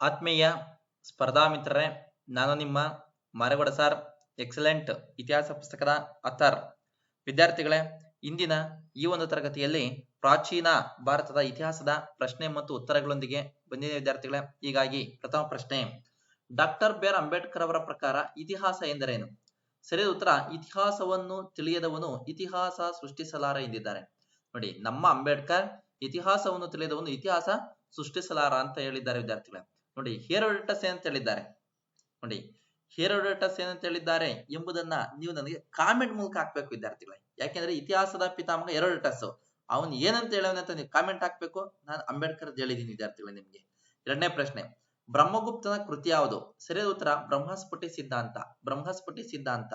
ಆತ್ಮೀಯ ಸ್ಪರ್ಧಾ ಮಿತ್ರರೇ, ನಾನು ನಿಮ್ಮ ಮಾರಗೌಡ ಸರ್, ಎಕ್ಸಲೆಂಟ್ ಇತಿಹಾಸ ಪುಸ್ತಕದ ಅಥರ್. ವಿದ್ಯಾರ್ಥಿಗಳೇ, ಇಂದಿನ ಈ ಒಂದು ತರಗತಿಯಲ್ಲಿ ಪ್ರಾಚೀನ ಭಾರತದ ಇತಿಹಾಸದ ಪ್ರಶ್ನೆ ಮತ್ತು ಉತ್ತರಗಳೊಂದಿಗೆ ಬಂದಿದೆ ವಿದ್ಯಾರ್ಥಿಗಳೇ. ಹೀಗಾಗಿ ಪ್ರಥಮ ಪ್ರಶ್ನೆ, ಡಾಕ್ಟರ್ ಬಿ ಆರ್ ಅಂಬೇಡ್ಕರ್ ಅವರ ಪ್ರಕಾರ ಇತಿಹಾಸ ಎಂದರೇನು? ಸರಿಯಾದ ಉತ್ತರ, ಇತಿಹಾಸವನ್ನು ತಿಳಿಯದವನು ಇತಿಹಾಸ ಸೃಷ್ಟಿಸಲಾರ ಎಂದಿದ್ದಾರೆ. ನೋಡಿ, ನಮ್ಮ ಅಂಬೇಡ್ಕರ್ ಇತಿಹಾಸವನ್ನು ತಿಳಿಯದವನು ಇತಿಹಾಸ ಸೃಷ್ಟಿಸಲಾರ ಅಂತ ಹೇಳಿದ್ದಾರೆ ವಿದ್ಯಾರ್ಥಿಗಳೇ. ನೋಡಿ ಹೇರೋಡಟಸ್ ಏನಂತ ಹೇಳಿದ್ದಾರೆ ನೋಡಿ ಹೇರೋಡಟಸ್ ಏನಂತ ಹೇಳಿದ್ದಾರೆ ಎಂಬುದನ್ನ ನೀವು ನನಗೆ ಕಾಮೆಂಟ್ ಮೂಲಕ ಹಾಕ್ಬೇಕು, ವಿದ್ಯಾರ್ಥಿಗಳೇ. ಯಾಕೆಂದ್ರೆ ಇತಿಹಾಸದ ಪಿತಾಮಹ ಹೆರೋಡಟಸ್. ಅವನು ಏನಂತ ಅಂತ ನೀವು ಕಾಮೆಂಟ್ ಹಾಕ್ಬೇಕು. ನಾನು ಅಂಬೇಡ್ಕರ್ ಹೇಳಿದ್ದೀನಿ, ವಿದ್ಯಾರ್ಥಿಗಳೇ ನಿಮ್ಗೆ. ಎರಡನೇ ಪ್ರಶ್ನೆ, ಬ್ರಹ್ಮಗುಪ್ತನ ಕೃತಿ ಯಾವುದು? ಸರಿಯಾದ ಉತ್ತರ ಬ್ರಹ್ಮಸ್ಫುಟಿ ಸಿದ್ಧಾಂತ. ಬ್ರಹ್ಮಸ್ಫುಟಿ ಸಿದ್ಧಾಂತ.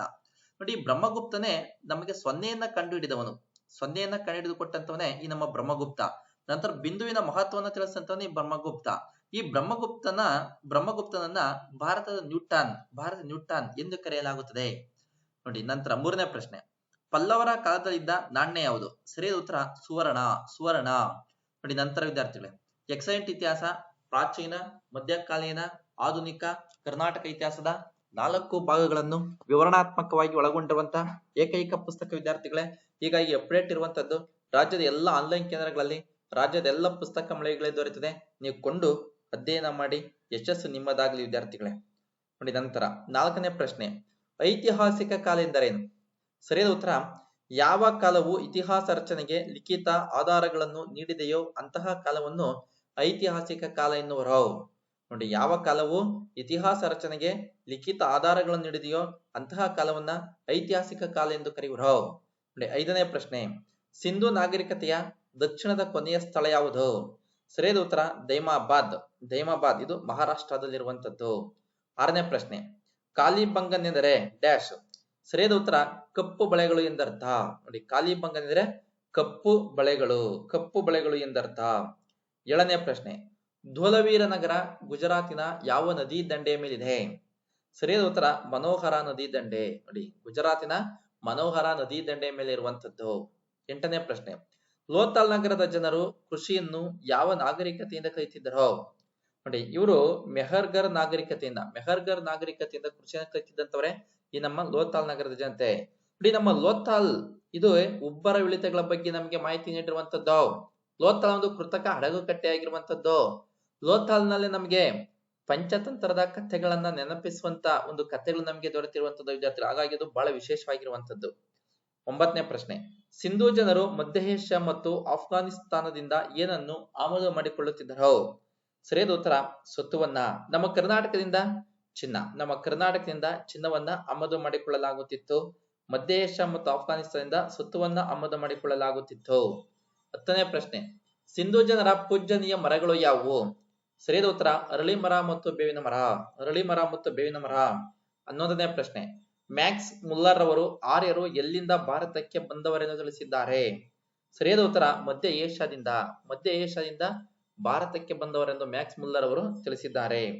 ನೋಡಿ ಬ್ರಹ್ಮಗುಪ್ತನೇ ನಮಗೆ ಸೊನ್ನೆಯನ್ನ ಕಂಡು ಹಿಡಿದವನು ಸೊನ್ನೆಯನ್ನ ಕಂಡು ಹಿಡಿದು ಕೊಟ್ಟಂತವನೇ ಈ ನಮ್ಮ ಬ್ರಹ್ಮಗುಪ್ತ. ನಂತರ ಬಿಂದುವಿನ ಮಹತ್ವವನ್ನು ತಿಳಿಸಂತವನೇ ಈ ಬ್ರಹ್ಮಗುಪ್ತ. ಈ ಬ್ರಹ್ಮಗುಪ್ತನ, ಬ್ರಹ್ಮಗುಪ್ತನನ್ನ ಭಾರತದ ನ್ಯೂಟಾನ್, ಭಾರತ ನ್ಯೂಟಾನ್ ಎಂದು ಕರೆಯಲಾಗುತ್ತದೆ. ನೋಡಿ, ನಂತರ ಮೂರನೇ ಪ್ರಶ್ನೆ. ಪಲ್ಲವರ ಕಾಲದಲ್ಲಿದ್ದ ನಾಣ್ಯ ಯಾವುದು? ಸರಿಯಾದ ಉತ್ತರ, ಸುವರ್ಣ ಸುವರ್ಣ. ನೋಡಿ, ನಂತರ ವಿದ್ಯಾರ್ಥಿಗಳೇ, ಎಕ್ಸಲೆಂಟ್ ಇತಿಹಾಸ, ಪ್ರಾಚೀನ, ಮಧ್ಯಕಾಲೀನ, ಆಧುನಿಕ, ಕರ್ನಾಟಕ ಇತಿಹಾಸದ ನಾಲ್ಕು ಭಾಗಗಳನ್ನು ವಿವರಣಾತ್ಮಕವಾಗಿ ಒಳಗೊಂಡಿರುವಂತಹ ಏಕೈಕ ಪುಸ್ತಕ ವಿದ್ಯಾರ್ಥಿಗಳೇ, ಹೀಗಾಗಿ ಅಪ್ಡೇಟ್ ಇರುವಂತದ್ದು ರಾಜ್ಯದ ಎಲ್ಲ ಆನ್ಲೈನ್ ಕೇಂದ್ರಗಳಲ್ಲಿ, ರಾಜ್ಯದ ಎಲ್ಲ ಪುಸ್ತಕ ಮಳಿಗೆಗಳೇ ದೊರೆತಿದೆ ನೀವು ಕೊಂಡು ಅಧ್ಯಯನ ಮಾಡಿ ಯಶಸ್ಸು ನಿಮ್ಮದಾಗಲಿ, ವಿದ್ಯಾರ್ಥಿಗಳೇ. ನೋಡಿ ನಂತರ ನಾಲ್ಕನೇ ಪ್ರಶ್ನೆ, ಐತಿಹಾಸಿಕ ಕಾಲ ಎಂದರೇನು? ಸರಿಯಾದ ಉತ್ತರ, ಯಾವ ಕಾಲವು ಇತಿಹಾಸ ರಚನೆಗೆ ಲಿಖಿತ ಆಧಾರಗಳನ್ನು ನೀಡಿದೆಯೋ ಅಂತಹ ಕಾಲವನ್ನು ಐತಿಹಾಸಿಕ ಕಾಲ ಎನ್ನುವರು? ನೋಡಿ, ಯಾವ ಕಾಲವು ಇತಿಹಾಸ ರಚನೆಗೆ ಲಿಖಿತ ಆಧಾರಗಳನ್ನು ನೀಡಿದೆಯೋ ಅಂತಹ ಕಾಲವನ್ನ ಐತಿಹಾಸಿಕ ಕಾಲ ಎಂದು ಕರೆಯುವರು? ನೋಡಿ, ಐದನೇ ಪ್ರಶ್ನೆ, ಸಿಂಧು ನಾಗರಿಕತೆಯ ದಕ್ಷಿಣದ ಕೊನೆಯ ಸ್ಥಳ ಯಾವುದು? ಸರಿಯಾದ ಉತ್ತರ, ದೈಮಾಬಾದ್. ದೈಮಾಬಾದ್ ಇದು ಮಹಾರಾಷ್ಟ್ರದಲ್ಲಿರುವಂತದ್ದು ಆರನೇ ಪ್ರಶ್ನೆ. ಕಾಲಿಬಂಗನ್ ಎಂದರೆ ಡ್ಯಾಶ್. ಸರಿಯಾದ ಉತ್ತರ, ಕಪ್ಪು ಬಳೆಗಳು ಎಂದರ್ಥ. ನೋಡಿ ಕಾಲಿಬಂಗನ್ ಎಂದರೆ ಕಪ್ಪು ಬಳೆಗಳು ಕಪ್ಪು ಬಳೆಗಳು ಎಂದರ್ಥ. ಏಳನೇ ಪ್ರಶ್ನೆ. ಧೋಲವೀರ ನಗರ ಗುಜರಾತಿನ ಯಾವ ನದಿ ದಂಡೆಯ ಮೇಲಿದೆ? ಸರಿಯಾದ ಉತ್ತರ, ಮನೋಹರ ನದಿ ದಂಡೆ. ನೋಡಿ, ಗುಜರಾತಿನ ಮನೋಹರ ನದಿ ದಂಡೆಯ ಮೇಲೆ ಇರುವಂತದ್ದು ಎಂಟನೇ ಪ್ರಶ್ನೆ. ಲೋತಾಲ್ ನಗರದ ಜನರು ಕೃಷಿಯನ್ನು ಯಾವ ನಾಗರಿಕತೆಯಿಂದ ಕಲಿತಿದ್ದರೋ? ನೋಡಿ, ಇವರು ಮೆಹರ್ಗರ್ ನಾಗರಿಕತೆಯಿಂದ ಮೆಹರ್ಗರ್ ನಾಗರಿಕತೆಯಿಂದ ಕೃಷಿಯನ್ನು ಕಲಿತಿದ್ದಂತವರೇ ಈ ನಮ್ಮ ಲೋತಾಲ್ ನಗರದ ಜನತೆ. ನೋಡಿ, ನಮ್ಮ ಲೋತಾಲ್, ಇದು ಉಬ್ಬರ ಇಳಿತಗಳ ಬಗ್ಗೆ ನಮಗೆ ಮಾಹಿತಿ ನೀಡಿರುವಂತದ್ದು. ಲೋತಾಲ್ ಒಂದು ಕೃತಕ ಹಡಗು ಕಟ್ಟೆ ಆಗಿರುವಂತದ್ದು. ಲೋತಾಲ್ನಲ್ಲಿ ನಮಗೆ ಪಂಚತಂತ್ರದ ಕಥೆಗಳನ್ನ ನೆನಪಿಸುವಂತ ಒಂದು ಕಥೆಗಳು ನಮಗೆ ದೊರೆತಿರುವಂತದ್ದು ವಿದ್ಯಾರ್ಥಿಗಳು. ಹಾಗಾಗಿ ಅದು ಬಹಳ ವಿಶೇಷವಾಗಿರುವಂತದ್ದು. ಒಂಬತ್ತನೇ ಪ್ರಶ್ನೆ. ಸಿಂಧೂ ಜನರು ಮಧ್ಯ ಏಷ್ಯಾ ಮತ್ತು ಆಫ್ಘಾನಿಸ್ತಾನದಿಂದ ಏನನ್ನು ಆಮದು ಮಾಡಿಕೊಳ್ಳುತ್ತಿದ್ದರೋ? ಸರಿಯಾದ ಉತ್ತರ ಸ್ವತ್ತುವನ್ನ ನಮ್ಮ ಕರ್ನಾಟಕದಿಂದ ಚಿನ್ನ, ನಮ್ಮ ಕರ್ನಾಟಕದಿಂದ ಚಿನ್ನವನ್ನ ಆಮದು ಮಾಡಿಕೊಳ್ಳಲಾಗುತ್ತಿತ್ತು. ಮಧ್ಯ ಏಷ್ಯಾ ಮತ್ತು ಆಫ್ಘಾನಿಸ್ತಾನದಿಂದ ಸ್ವತ್ತುವನ್ನ ಆಮದು ಮಾಡಿಕೊಳ್ಳಲಾಗುತ್ತಿತ್ತು. ಹತ್ತನೇ ಪ್ರಶ್ನೆ, ಸಿಂಧೂ ಜನರ ಪೂಜನೀಯ ಮರಗಳು ಯಾವುವು? ಸರಿಯಾದ ಉತ್ತರ ಅರಳಿ ಮರ ಮತ್ತು ಬೇವಿನ ಮರ, ಅರಳಿ ಮರ ಮತ್ತು ಬೇವಿನ ಮರ. ಹನ್ನೊಂದನೇ ಪ್ರಶ್ನೆ, ಮ್ಯಾಕ್ಸ್ ಮುಲ್ಲರ್ ಅವರು ಆರ್ಯರು ಎಲ್ಲಿಂದ ಭಾರತಕ್ಕೆ ಬಂದವರೆಂದು ತಿಳಿಸಿದ್ದಾರೆ? ಸರಿಯಾದ ಉತ್ತರ ಮಧ್ಯ ಏಷ್ಯಾದಿಂದ ಮಧ್ಯ ಏಷ್ಯಾದಿಂದ ಭಾರತಕ್ಕೆ ಬಂದವರೆಂದು ಮ್ಯಾಕ್ಸ್ ಮುಲ್ಲರ್ ಅವರು ತಿಳಿಸಿದ್ದಾರೆ.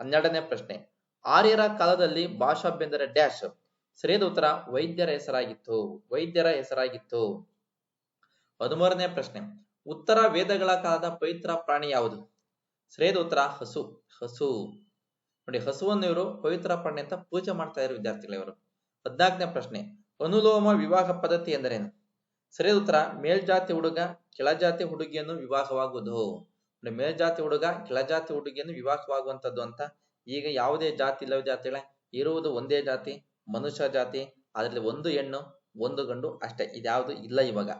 ಹನ್ನೆರಡನೇ ಪ್ರಶ್ನೆ. ಆರ್ಯರ ಕಾಲದಲ್ಲಿ ಭಾಷಾಭ್ಯಂತರ ಡ್ಯಾಶ್ ಸರಿಯಾದ ಉತ್ತರ ವೈದ್ಯರ ಹೆಸರಾಗಿತ್ತು. ವೈದ್ಯರ ಹೆಸರಾಗಿತ್ತು. ಹದಿಮೂರನೇ ಪ್ರಶ್ನೆ. ಉತ್ತರ ವೇದಗಳ ಕಾಲದ ಪವಿತ್ರ ಪ್ರಾಣಿ ಯಾವುದು? ಸರಿಯಾದ ಉತ್ತರ ಹಸು. ಹಸು. ನೋಡಿ, ಹಸುವನ್ನು ಇವರು ಪವಿತ್ರ ಪ್ರಾಣಿ ಅಂತ ಪೂಜೆ ಮಾಡ್ತಾ ಇರೋ ವಿದ್ಯಾರ್ಥಿಗಳು ಇವರು. ಹದಿನಾಲ್ಕನೇ ಪ್ರಶ್ನೆ. ಅನುಲೋಮ ವಿವಾಹ ಪದ್ಧತಿ ಎಂದರೇನು? ಸರಿಯಾದ ಉತ್ತರ ಮೇಲ್ಜಾತಿ ಹುಡುಗ ಕೆಳಜಾತಿ ಹುಡುಗಿಯನ್ನು ವಿವಾಹವಾಗುವುದು. ಮೇಲ್ಜಾತಿ ಹುಡುಗ ಕೆಳಜಾತಿ ಹುಡುಗಿಯನ್ನು ವಿವಾಹವಾಗುವಂತದ್ದು ಅಂತ ಈಗ ಯಾವುದೇ ಜಾತಿ ಇಲ್ಲ ವಿದ್ಯಾರ್ಥಿಗಳೇ ಇರುವುದು ಒಂದೇ ಜಾತಿ, ಮನುಷ್ಯ ಜಾತಿ, ಅದರಲ್ಲಿ ಒಂದು ಹೆಣ್ಣು, ಒಂದು ಗಂಡು ಅಷ್ಟೇ, ಇದ್ಯಾವುದು ಇಲ್ಲ ಇವಾಗ.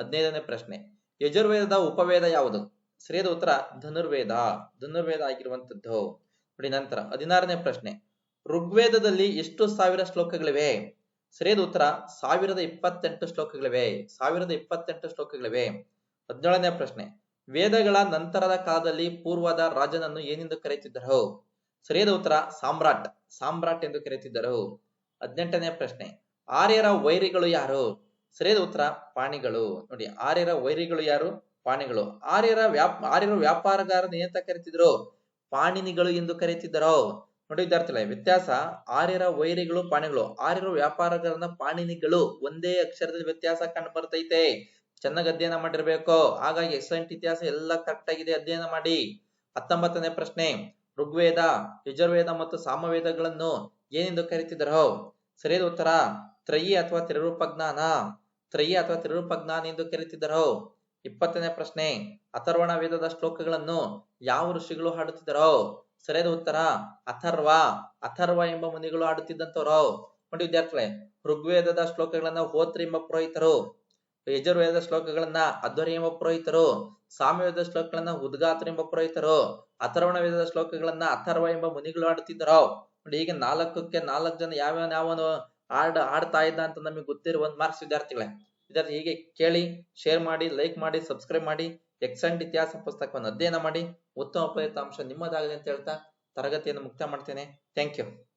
ಹದಿನೈದನೇ ಪ್ರಶ್ನೆ, ಯಜುರ್ವೇದದ ಉಪವೇದ ಯಾವುದು? ಸರಿಯಾದ ಉತ್ತರ, ಧನುರ್ವೇದ. ಧನುರ್ವೇದ ಆಗಿರುವಂತದ್ದು ನೋಡಿ ನಂತರ, ಹದಿನಾರನೇ ಪ್ರಶ್ನೆ, ಋಗ್ವೇದದಲ್ಲಿ ಎಷ್ಟು ಸಾವಿರ ಶ್ಲೋಕಗಳಿವೆ? ಸರಿಯಾದ ಉತ್ತರ, ಸಾವಿರದ ಇಪ್ಪತ್ತೆಂಟು ಶ್ಲೋಕಗಳಿವೆ. ಸಾವಿರದ ಇಪ್ಪತ್ತೆಂಟು ಶ್ಲೋಕಗಳಿವೆ. ಹದಿನೇಳನೇ ಪ್ರಶ್ನೆ ವೇದಗಳ ನಂತರದ ಕಾಲದಲ್ಲಿ ಪೂರ್ವದ ರಾಜನನ್ನು ಏನೆಂದು ಕರೆಯುತ್ತಿದ್ದರು? ಸರಿಯಾದ ಉತ್ತರ, ಸಾಮ್ರಾಟ್. ಸಾಮ್ರಾಟ್ ಎಂದು ಕರೆಯುತ್ತಿದ್ದರು? ಹದಿನೆಂಟನೇ ಪ್ರಶ್ನೆ. ಆರ್ಯರ ವೈರಿಗಳು ಯಾರು? ಸರಿಯಾದ ಉತ್ತರ, ಪಾಣಿಗಳು. ನೋಡಿ, ಆರ್ಯರ ವೈರಿಗಳು ಯಾರು? ಪಾಣಿಗಳು. ಆರ್ಯರ ವ್ಯಾಪ, ಆರ್ಯರ ವ್ಯಾಪಾರಗಾರನ ಏನಂತ ಕರೀತಿದ್ರು ಪಾಣಿನಿಗಳು ಎಂದು ಕರೀತಿದ್ದರು ನೋಡಿ, ವಿದ್ಯಾರ್ಥಿಗಳೇ, ವ್ಯತ್ಯಾಸ. ಆರ್ಯರ ವೈರಿಗಳು, ಪಾಣಿಗಳು. ಆರ್ಯರ ವ್ಯಾಪಾರಗಾರನ ಪಾಣಿನಿಗಳು ಒಂದೇ ಅಕ್ಷರದಲ್ಲಿ ವ್ಯತ್ಯಾಸ ಕಂಡು ಬರ್ತೈತೆ. ಚೆನ್ನಾಗಿ ಅಧ್ಯಯನ ಮಾಡಿರ್ಬೇಕು. ಹಾಗಾಗಿ ಎಕ್ಸಲೆಂಟ್ ಇತಿಹಾಸ ಎಲ್ಲ ಕರೆಕ್ಟ್ ಆಗಿದೆ. ಅಧ್ಯಯನ ಮಾಡಿ. ಹತ್ತೊಂಬತ್ತನೇ ಪ್ರಶ್ನೆ, ಋಗ್ವೇದ, ಯಜುರ್ವೇದ ಮತ್ತು ಸಾಮವೇದಗಳನ್ನು ಏನೆಂದು ಕರೀತಿದ್ರು? ಸರಿಯಾದ ಉತ್ತರ, ತ್ರಯಿ ಅಥವಾ ತ್ರಿರೂಪ ಜ್ಞಾನ ತ್ರಯಿ ಅಥವಾ ತ್ರಿರೂಪ ಜ್ಞಾನ ಎಂದು ಕರೀತಿದ್ದರು ಇಪ್ಪತ್ತನೇ ಪ್ರಶ್ನೆ, ಅಥರ್ವಣ ವೇದದ ಶ್ಲೋಕಗಳನ್ನು ಯಾವ ಋಷಿಗಳು ಹಾಡುತ್ತಿದ್ದರು? ಸರಿಯಾದ ಉತ್ತರ, ಅಥರ್ವ. ಅಥರ್ವ ಎಂಬ ಮುನಿಗಳು ಹಾಡುತ್ತಿದ್ದಂತವ್ರು ನೋಡಿ ವಿದ್ಯಾರ್ಥಿಗಳೇ, ಋಗ್ವೇದದ ಶ್ಲೋಕಗಳನ್ನ ಹೋತ್ರಿ ಎಂಬ ಪುರೋಹಿತರು ಯಜುರ್ವೇದ ಶ್ಲೋಕಗಳನ್ನ ಅಧ್ವರಿ ಎಂಬ ಪುರೋಹಿತರು, ಸಾಮ್ಯವೇದ ಶ್ಲೋಕಗಳನ್ನ ಉದ್ಗಾತ್ರ ಎಂಬ ಪುರೋಹಿತರು ಅಥರ್ವಣ ವೇದದ ಶ್ಲೋಕಗಳನ್ನ ಅಥರ್ವ ಎಂಬ ಮುನಿಗಳು ಹಾಡುತ್ತಿದ್ದರು? ನೋಡಿ, ಈಗ ನಾಲ್ಕಕ್ಕೆ ನಾಲ್ಕು ಜನ ಯಾವ ಯಾವನು ಹಾಡ್ ಆಡ್ತಾ ಇದ್ದ ಅಂತ ನಮಗೆ ಗೊತ್ತಿರುವ ಒಂದ್ ಮಾರ್ಕ್ಸ್ ವಿದ್ಯಾರ್ಥಿಗಳೇ. ಇದರ ಹೀಗೆ ಕೇಳಿ, ಶೇರ್ ಮಾಡಿ, ಲೈಕ್ ಮಾಡಿ, ಸಬ್ಸ್ಕ್ರೈಬ್ ಮಾಡಿ, ಎಕ್ಸೆಂಟ್ ಇತಿಹಾಸ ಪುಸ್ತಕವನ್ನು ಅಧ್ಯಯನ ಮಾಡಿ, ಉತ್ತಮ ಫಲಿತಾಂಶ ನಿಮ್ಮದಾಗಲಿ ಅಂತ ಹೇಳ್ತಾ ತರಗತಿಯನ್ನು ಮುಕ್ತ ಮಾಡ್ತೇನೆ. Thank you.